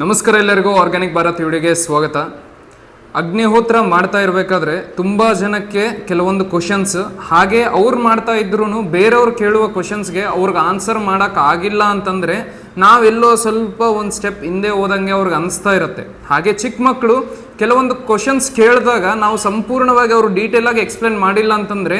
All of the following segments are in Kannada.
ನಮಸ್ಕಾರ ಎಲ್ಲರಿಗೂ ಆರ್ಗ್ಯಾನಿಕ್ ಭಾರತ್ ವಿಡಿಯೋಗೆ ಸ್ವಾಗತ. ಅಗ್ನಿಹೋತ್ರ ಮಾಡ್ತಾ ಇರಬೇಕಾದ್ರೆ ತುಂಬ ಜನಕ್ಕೆ ಕೆಲವೊಂದು ಕ್ವಶನ್ಸ್ ಹಾಗೆ ಅವ್ರು ಮಾಡ್ತಾ ಇದ್ರು ಬೇರೆಯವ್ರು ಕೇಳುವ ಕ್ವಶನ್ಸ್ಗೆ ಅವ್ರಿಗೆ ಆನ್ಸರ್ ಮಾಡೋಕೆ ಆಗಿಲ್ಲ ಅಂತಂದರೆ ನಾವೆಲ್ಲೋ ಸ್ವಲ್ಪ ಒಂದು ಸ್ಟೆಪ್ ಹಿಂದೆ ಹೋದಂಗೆ ಅವ್ರಿಗೆ ಅನಿಸ್ತಾ ಇರುತ್ತೆ. ಹಾಗೆ ಚಿಕ್ಕ ಮಕ್ಕಳು ಕೆಲವೊಂದು ಕ್ವಶನ್ಸ್ ಕೇಳಿದಾಗ ನಾವು ಸಂಪೂರ್ಣವಾಗಿ ಅವರು ಡೀಟೇಲಾಗಿ ಎಕ್ಸ್ಪ್ಲೇನ್ ಮಾಡಿಲ್ಲ ಅಂತಂದರೆ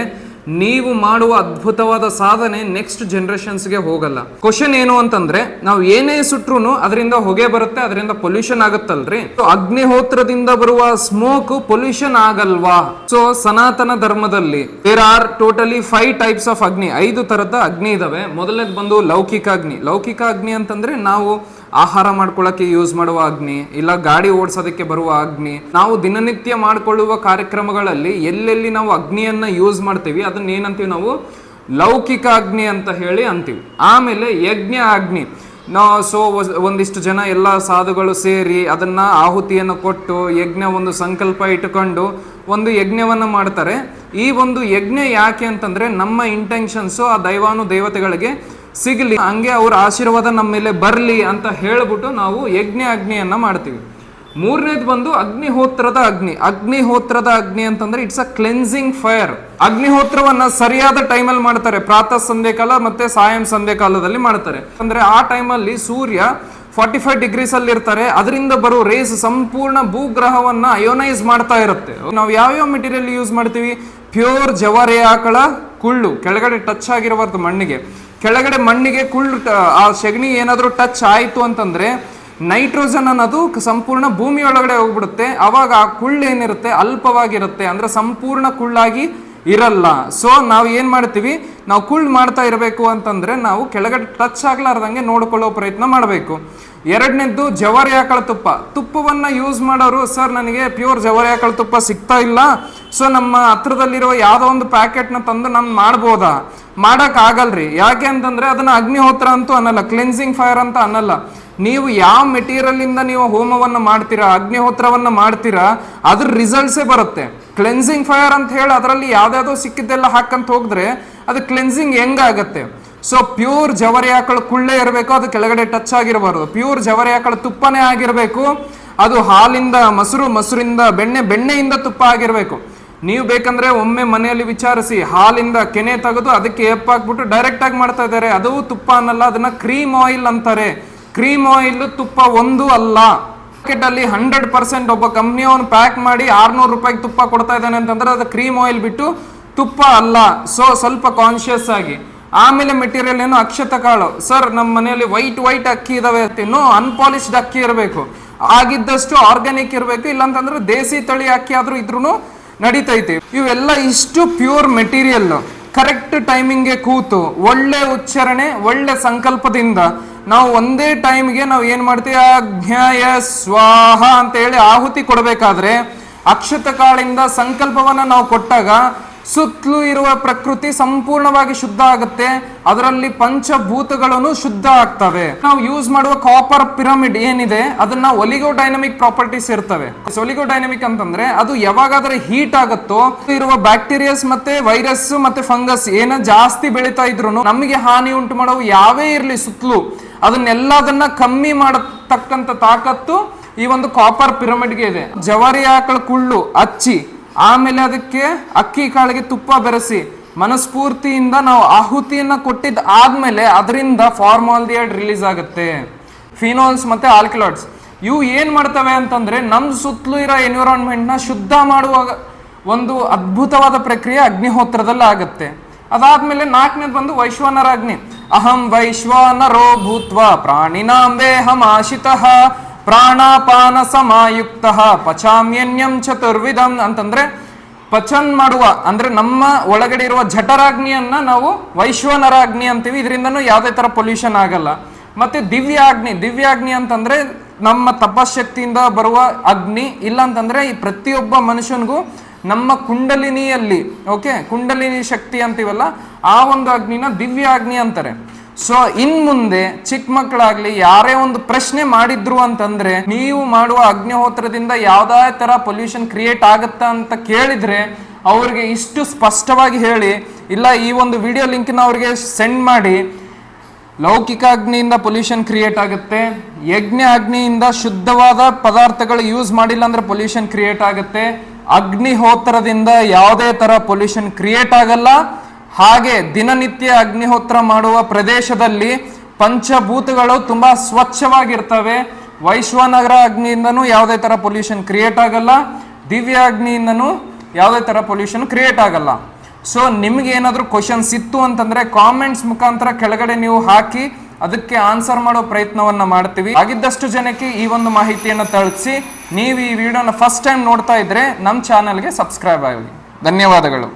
ನೀವು ಮಾಡುವ ಅದ್ಭುತವಾದ ಸಾಧನೆ ನೆಕ್ಸ್ಟ್ ಜನರೇಷನ್ಸ್ಗೆ ಹೋಗಲ್ಲ. ಕ್ವಶನ್ ಏನು ಅಂತಂದ್ರೆ, ನಾವು ಏನೇ ಸುಟ್ರು ಅದರಿಂದ ಹೊಗೆ ಬರುತ್ತೆ, ಅದರಿಂದ ಪೊಲ್ಯೂಷನ್ ಆಗುತ್ತಲ್ರಿ? ಸೊ ಅಗ್ನಿಹೋತ್ರದಿಂದ ಬರುವ ಸ್ಮೋಕ್ ಪೊಲ್ಯೂಷನ್ ಆಗಲ್ವಾ? ಸೊ ಸನಾತನ ಧರ್ಮದಲ್ಲಿ there are totally five types of agni, ಐದು ತರದ ಅಗ್ನಿ ಇದಾವೆ. ಮೊದಲನೇದು ಬಂದು ಲೌಕಿಕ ಅಗ್ನಿ. ಲೌಕಿಕ ಅಗ್ನಿ ಅಂತಂದ್ರೆ ನಾವು ಆಹಾರ ಮಾಡ್ಕೊಳ್ಳೋಕೆ ಯೂಸ್ ಮಾಡುವ ಅಗ್ನಿ, ಇಲ್ಲ ಗಾಡಿ ಓಡಿಸೋದಕ್ಕೆ ಬರುವ ಅಗ್ನಿ, ನಾವು ದಿನನಿತ್ಯ ಮಾಡಿಕೊಳ್ಳುವ ಕಾರ್ಯಕ್ರಮಗಳಲ್ಲಿ ಎಲ್ಲೆಲ್ಲಿ ನಾವು ಅಗ್ನಿಯನ್ನು ಯೂಸ್ ಮಾಡ್ತೀವಿ ಅದನ್ನ ಏನಂತೀವಿ ನಾವು? ಲೌಕಿಕ ಅಗ್ನಿ ಅಂತ ಹೇಳಿ ಅಂತೀವಿ. ಆಮೇಲೆ ಯಜ್ಞ ಅಗ್ನಿ. ನಾ, ಸೊ ಒಂದಿಷ್ಟು ಜನ ಎಲ್ಲ ಸಾಧುಗಳು ಸೇರಿ ಅದನ್ನ ಆಹುತಿಯನ್ನು ಕೊಟ್ಟು ಯಜ್ಞ ಒಂದು ಸಂಕಲ್ಪ ಇಟ್ಟುಕೊಂಡು ಒಂದು ಯಜ್ಞವನ್ನು ಮಾಡ್ತಾರೆ. ಈ ಒಂದು ಯಜ್ಞ ಯಾಕೆ ಅಂತಂದ್ರೆ ನಮ್ಮ ಇಂಟೆನ್ಷನ್ಸು ಆ ದೈವಾನು ದೇವತೆಗಳಿಗೆ ಸಿಗಲಿ, ಹಂಗೆ ಅವ್ರ ಆಶೀರ್ವಾದ ನಮ್ಮ ಮೇಲೆ ಬರಲಿ ಅಂತ ಹೇಳ್ಬಿಟ್ಟು ನಾವು ಯಜ್ಞ ಅಗ್ನಿಯನ್ನು ಮಾಡ್ತೀವಿ. ಮೂರನೇದು ಬಂದು ಅಗ್ನಿಹೋತ್ರದ ಅಗ್ನಿ. ಅಗ್ನಿಹೋತ್ರದ ಅಗ್ನಿ ಅಂತಂದ್ರೆ ಇಟ್ಸ್ ಅ ಕ್ಲೆನ್ಸಿಂಗ್ ಫೈರ್ ಅಗ್ನಿಹೋತ್ರವನ್ನ ಸರಿಯಾದ ಟೈಮಲ್ಲಿ ಮಾಡ್ತಾರೆ. ಪ್ರಾತಃ ಸಂಧ್ಯೆ ಕಾಲ ಮತ್ತೆ ಸಾಯಂ ಸಂಧ್ಯೆ ಕಾಲದಲ್ಲಿ ಮಾಡ್ತಾರೆ. ಅಂದ್ರೆ ಆ ಟೈಮಲ್ಲಿ ಸೂರ್ಯ ಫಾರ್ಟಿ ಫೈವ್ ಡಿಗ್ರೀಸ್ ಅಲ್ಲಿ ಇರ್ತಾರೆ. ಅದರಿಂದ ಬರೋ ರೇಸ್ ಸಂಪೂರ್ಣ ಭೂಗ್ರಹವನ್ನ ಅಯೋನೈಸ್ ಮಾಡ್ತಾ ಇರುತ್ತೆ. ನಾವು ಯಾವ್ಯಾವ ಮೆಟೀರಿಯಲ್ ಯೂಸ್ ಮಾಡ್ತೀವಿ? ಪ್ಯೂರ್ ಜವಾರಿ ಆಕಳ, ಕುಳ್ಳು. ಕೆಳಗಡೆ ಟಚ್ ಆಗಿರಬಾರ್ದು ಮಣ್ಣಿಗೆ. ಕೆಳಗಡೆ ಮಣ್ಣಿಗೆ ಕುಳ್ಳು, ಆ ಸೆಗಣಿ ಏನಾದರೂ ಟಚ್ ಆಯಿತು ಅಂತಂದರೆ ನೈಟ್ರೋಜನ್ ಅನ್ನೋದು ಸಂಪೂರ್ಣ ಭೂಮಿಯೊಳಗಡೆ ಹೋಗ್ಬಿಡುತ್ತೆ. ಆವಾಗ ಆ ಕುಳ್ಳು ಏನಿರುತ್ತೆ? ಅಲ್ಪವಾಗಿರುತ್ತೆ. ಅಂದರೆ ಸಂಪೂರ್ಣ ಕುಳ್ಳಾಗಿ ಇರಲ್ಲ. ಸೊ ನಾವು ಏನು ಮಾಡ್ತೀವಿ? ನಾವು ಕುಳ್ಳು ಮಾಡ್ತಾ ಇರಬೇಕು ಅಂತಂದರೆ ನಾವು ಕೆಳಗಡೆ ಟಚ್ ಆಗ್ಲಾರ್ದಂಗೆ ನೋಡ್ಕೊಳ್ಳೋ ಪ್ರಯತ್ನ ಮಾಡಬೇಕು. ಎರಡನೇದ್ದು ಜವಾರಿ ಆಕಳ ತುಪ್ಪ. ತುಪ್ಪವನ್ನು ಯೂಸ್ ಮಾಡೋರು, ಸರ್, ನನಗೆ ಪ್ಯೂರ್ ಜವಾರಿ ಆಕಳ ತುಪ್ಪ ಸಿಗ್ತಾ ಇಲ್ಲ. ಸೊ ನಮ್ಮ ಹತ್ರದಲ್ಲಿರೋ ಯಾವುದೋ ಒಂದು ಪ್ಯಾಕೆಟ್ನ ತಂದು ನಾನು ಮಾಡ್ಬೋದಾ? ಮಾಡೋಕ್ಕಾಗಲ್ರಿ. ಯಾಕೆ ಅಂತಂದ್ರೆ ಅದನ್ನ ಅಗ್ನಿಹೋತ್ರ ಅಂತೂ ಅನ್ನಲ್ಲ ಕ್ಲೆನ್ಸಿಂಗ್ ಫೈರ್ ಅಂತ ಅನ್ನಲ್ಲ. ನೀವು ಯಾವ ಮೆಟೀರಿಯಲ್ ಇಂದ ನೀವು ಹೋಮವನ್ನು ಮಾಡ್ತೀರಾ, ಅಗ್ನಿಹೋತ್ರವನ್ನು ಮಾಡ್ತೀರಾ, ಅದ್ರ ರಿಸಲ್ಟ್ಸೇ ಬರುತ್ತೆ. ಕ್ಲೆನ್ಸಿಂಗ್ ಫೈರ್ ಅಂತ ಹೇಳಿ ಅದರಲ್ಲಿ ಯಾವ್ದಾದ್ರು ಸಿಕ್ಕಿದ್ದೆಲ್ಲ ಹಾಕಂತ ಹೋಗಿದ್ರೆ ಅದು ಕ್ಲೆನ್ಸಿಂಗ್ ಹೆಂಗಾಗತ್ತೆ? ಸೊ ಪ್ಯೂರ್ ಜವರಿ ಆಕಳ ಕುಳ್ಳೆ ಇರಬೇಕು, ಅದು ಕೆಳಗಡೆ ಟಚ್ ಆಗಿರಬಾರ್ದು. ಪ್ಯೂರ್ ಜವರಿ ಆಕಳ ತುಪ್ಪನೇ ಆಗಿರಬೇಕು, ಅದು ಹಾಲಿಂದ ಮೊಸರು, ಮೊಸರಿಂದ ಬೆಣ್ಣೆ, ಬೆಣ್ಣೆಯಿಂದ ತುಪ್ಪ ಆಗಿರಬೇಕು. ನೀವು ಬೇಕಂದ್ರೆ ಒಮ್ಮೆ ಮನೆಯಲ್ಲಿ ವಿಚಾರಿಸಿ, ಹಾಲಿಂದ ಕೆನೆ ತೆಗೆದು ಅದಕ್ಕೆ ಎಪ್ಪ ಹಾಕ್ಬಿಟ್ಟು ಡೈರೆಕ್ಟ್ ಆಗಿ ಮಾಡ್ತಾ ಇದ್ದಾರೆ. ಅದು ತುಪ್ಪ ಅನ್ನಲ್ಲ, ಅದನ್ನ ಕ್ರೀಮ್ ಆಯಿಲ್ ಅಂತಾರೆ. ಕ್ರೀಮ್ ಆಯಿಲ್ ತುಪ್ಪ ಒಂದು ಅಲ್ಲ. ಮಾರ್ಕೆಟ್ ಅಲ್ಲಿ ಹಂಡ್ರೆಡ್ ಪರ್ಸೆಂಟ್ ಒಬ್ಬ ಕಂಪ್ನಿ ಅವನು ಪ್ಯಾಕ್ ಮಾಡಿ ಆರ್ನೂರು ರೂಪಾಯಿಗೆ ತುಪ್ಪ ಕೊಡ್ತಾ ಇದ್ದಾನೆ ಅಂತಂದ್ರೆ ಅದು ಕ್ರೀಮ್ ಆಯಿಲ್ ಬಿಟ್ಟು ತುಪ್ಪ ಅಲ್ಲ. ಸೊ ಸ್ವಲ್ಪ ಕಾನ್ಶಿಯಸ್ ಆಗಿ. ಆಮೇಲೆ ಮೆಟೀರಿಯಲ್ ಏನು? ಅಕ್ಷತ ಕಾಳು. ಸರ್ ನಮ್ಮ ಮನೆಯಲ್ಲಿ ವೈಟ್ ವೈಟ್ ಅಕ್ಕಿ ಇದಾವೆ. ಇನ್ನು ಅನ್ಪಾಲಿಶ್ಡ್ ಅಕ್ಕಿ ಇರಬೇಕು. ಆಗಿದ್ದಷ್ಟು ಆರ್ಗ್ಯಾನಿಕ್ ಇರಬೇಕು. ಇಲ್ಲಾಂತಂದ್ರೆ ದೇಸಿ ತಳಿ ಅಕ್ಕಿ ಆದ್ರೂ ಇದ್ರೂ ನಡೀತೈತಿ. ಇವೆಲ್ಲ ಇಷ್ಟು ಪ್ಯೂರ್ ಮೆಟೀರಿಯಲ್ ಕರೆಕ್ಟ್ ಟೈಮಿಂಗ್ಗೆ ಕೂತು, ಒಳ್ಳೆ ಉಚ್ಚಾರಣೆ, ಒಳ್ಳೆ ಸಂಕಲ್ಪದಿಂದ ನಾವು ಒಂದೇ ಟೈಮ್ಗೆ ನಾವು ಏನ್ ಮಾಡ್ತೀವಿ? ಅಜ್ಞಾಯ ಸ್ವಾಹ ಅಂತ ಹೇಳಿ ಆಹುತಿ ಕೊಡಬೇಕಾದ್ರೆ ಅಕ್ಷತ ಕಾಳಿಂದ ಸಂಕಲ್ಪವನ್ನ ನಾವು ಕೊಟ್ಟಾಗ ಸುತ್ತಲೂ ಇರುವ ಪ್ರಕೃತಿ ಸಂಪೂರ್ಣವಾಗಿ ಶುದ್ಧ ಆಗುತ್ತೆ. ಅದರಲ್ಲಿ ಪಂಚಭೂತಗಳನ್ನು ಶುದ್ಧ ಆಗ್ತವೆ. ನಾವು ಯೂಸ್ ಮಾಡುವ ಕಾಪರ್ ಪಿರಮಿಡ್ ಏನಿದೆ, ಅದನ್ನ ಒಲಿಗೋ ಡೈನಮಿಕ್ ಪ್ರಾಪರ್ಟೀಸ್ ಇರ್ತವೆ. ಒಲಿಗೋ ಡೈನಮಿಕ್ ಅಂತಂದ್ರೆ ಅದು ಯಾವಾಗಾದ್ರೆ ಹೀಟ್ ಆಗುತ್ತೋ, ಇರುವ ಬ್ಯಾಕ್ಟೀರಿಯಾಸ್ ಮತ್ತೆ ವೈರಸ್ ಮತ್ತೆ ಫಂಗಸ್ ಏನ ಜಾಸ್ತಿ ಬೆಳೀತಾ ಇದ್ರು ನಮಗೆ ಹಾನಿ ಉಂಟು ಮಾಡುವ ಯಾವೇ ಇರಲಿ ಸುತ್ತಲೂ, ಅದನ್ನೆಲ್ಲದನ್ನ ಕಮ್ಮಿ ಮಾಡತಕ್ಕಂತ ತಾಕತ್ತು ಈ ಒಂದು ಕಾಪರ್ ಪಿರಮಿಡ್ಗೆ ಇದೆ. ಜವಾರಿ ಆಕಳ ಕುಳ್ಳು ಹಚ್ಚಿ ಆಮೇಲೆ ಅದಕ್ಕೆ ಅಕ್ಕಿ ಕಾಳಿಗೆ ತುಪ್ಪ ಬೆರೆಸಿ ಮನಸ್ಫೂರ್ತಿಯಿಂದ ನಾವು ಆಹುತಿಯನ್ನ ಕೊಟ್ಟಿದ್ ಆದ್ಮೇಲೆ ಅದರಿಂದ ಫಾರ್ಮಾಲ್ಡಿಹೈಡ್ ರಿಲೀಸ್ ಆಗುತ್ತೆ. ಫಿನಾಲ್ಸ್ ಮತ್ತೆ ಆಲ್ಕಿಲಾಯ್ಡ್ಸ್. ಇವು ಏನ್ ಮಾಡ್ತವೆ ಅಂತಂದ್ರೆ ನಮ್ ಸುತ್ತಲೂ ಇರೋ ನ ಶುದ್ಧ ಮಾಡುವಾಗ ಒಂದು ಅದ್ಭುತವಾದ ಪ್ರಕ್ರಿಯೆ ಅಗ್ನಿಹೋತ್ರದಲ್ಲಿ ಆಗುತ್ತೆ. ಅದಾದ್ಮೇಲೆ ನಾಲ್ಕನೇದು ಬಂದು ವೈಶ್ವಾನರ ಅಗ್ನಿ ಅಹಂ ವೈಶ್ವಾನರೋ ಭೂತ್ವ ಪ್ರಾಣಿನಾಂ ದೇಹಮಾಶಿತಃ. ಪ್ರಾಣಾಪಾನ ಸಮಾಯುಕ್ತ ಪಚಾಮ್ಯನ್ಯಂ ಚತುರ್ವಿಧಂ ಅಂತಂದ್ರೆ ಪಚನ್ ಮಾಡುವ, ಅಂದ್ರೆ ನಮ್ಮ ಒಳಗಡೆ ಇರುವ ಜಠರಾಗ್ನಿಯನ್ನ ನಾವು ವೈಶ್ವನರಾಗ್ನಿ ಅಂತೀವಿ. ಇದರಿಂದನೂ ಯಾವುದೇ ತರ ಪೊಲ್ಯೂಷನ್ ಆಗಲ್ಲ. ಮತ್ತೆ ದಿವ್ಯಾಗ್ನಿ ದಿವ್ಯಾಗ್ನಿ ಅಂತಂದ್ರೆ ನಮ್ಮ ತಪಶಕ್ತಿಯಿಂದ ಬರುವ ಅಗ್ನಿ ಇಲ್ಲ ಅಂತಂದ್ರೆ ಈ ಪ್ರತಿಯೊಬ್ಬ ಮನುಷ್ಯನಿಗೂ ನಮ್ಮ ಕುಂಡಲಿನಿಯಲ್ಲಿ, ಓಕೆ, ಕುಂಡಲಿನಿ ಶಕ್ತಿ ಅಂತೀವಲ್ಲ, ಆ ಒಂದು ಅಗ್ನಿನ ದಿವ್ಯ ಅಗ್ನಿ ಅಂತಾರೆ. ಸೊ ಇನ್ ಮುಂದೆ ಚಿಕ್ಕ ಮಕ್ಕಳಾಗ್ಲಿ ಯಾರೇ ಒಂದು ಪ್ರಶ್ನೆ ಮಾಡಿದ್ರು ಅಂತಂದ್ರೆ, ನೀವು ಮಾಡುವ ಅಗ್ನಿಹೋತ್ರದಿಂದ ಯಾವ್ದೇ ತರ ಪೊಲ್ಯೂಷನ್ ಕ್ರಿಯೇಟ್ ಆಗುತ್ತಾ ಅಂತ ಕೇಳಿದ್ರೆ, ಅವ್ರಿಗೆ ಇಷ್ಟು ಸ್ಪಷ್ಟವಾಗಿ ಹೇಳಿ, ಇಲ್ಲ, ಈ ಒಂದು ವಿಡಿಯೋ ಲಿಂಕ್ನ ಅವ್ರಿಗೆ ಸೆಂಡ್ ಮಾಡಿ. ಲೌಕಿಕ ಅಗ್ನಿಯಿಂದ ಪೊಲ್ಯೂಷನ್ ಕ್ರಿಯೇಟ್ ಆಗುತ್ತೆ. ಯಜ್ಞ ಅಗ್ನಿಯಿಂದ ಶುದ್ಧವಾದ ಪದಾರ್ಥಗಳು ಯೂಸ್ ಮಾಡಿಲ್ಲ ಅಂದ್ರೆ ಪೊಲ್ಯೂಷನ್ ಕ್ರಿಯೇಟ್ ಆಗುತ್ತೆ. ಅಗ್ನಿಹೋತ್ರದಿಂದ ಯಾವುದೇ ತರ ಪೊಲ್ಯೂಷನ್ ಕ್ರಿಯೇಟ್ ಆಗಲ್ಲ. ಹಾಗೆ ದಿನನಿತ್ಯ ಅಗ್ನಿಹೋತ್ರ ಮಾಡುವ ಪ್ರದೇಶದಲ್ಲಿ ಪಂಚಭೂತಗಳು ತುಂಬಾ ಸ್ವಚ್ಛವಾಗಿರ್ತವೆ. ವೈಶ್ವನಗರ ಅಗ್ನಿಯಿಂದನೂ ಯಾವುದೇ ತರ ಪೊಲ್ಯೂಷನ್ ಕ್ರಿಯೇಟ್ ಆಗಲ್ಲ. ದಿವ್ಯ ಅಗ್ನಿಯಿಂದನೂ ಯಾವುದೇ ತರ ಪೊಲ್ಯೂಷನ್ ಕ್ರಿಯೇಟ್ ಆಗಲ್ಲ. ಸೊ ನಿಮ್ಗೆ ಏನಾದರೂ ಕ್ವಶನ್ಸ್ ಇತ್ತು ಅಂತಂದ್ರೆ ಕಾಮೆಂಟ್ಸ್ ಮುಖಾಂತರ ಕೆಳಗಡೆ ನೀವು ಹಾಕಿ ಅದಕ್ಕೆ ಆನ್ಸರ್ ಮಾಡೋ ಪ್ರಯತ್ನವನ್ನ ಮಾಡ್ತೀವಿ. ಆಗಿದ್ದಷ್ಟು ಜನಕ್ಕೆ ಈ ಒಂದು ಮಾಹಿತಿಯನ್ನು ತಲುಪಿಸಿ, ನೀವು ಈ ವಿಡಿಯೋನ ಫಸ್ಟ್ ಟೈಮ್ ನೋಡ್ತಾ ಇದ್ರೆ ನಮ್ಮ ಚಾನಲ್ಗೆ ಸಬ್ಸ್ಕ್ರೈಬ್ ಆಗಿ ಧನ್ಯವಾದಗಳು.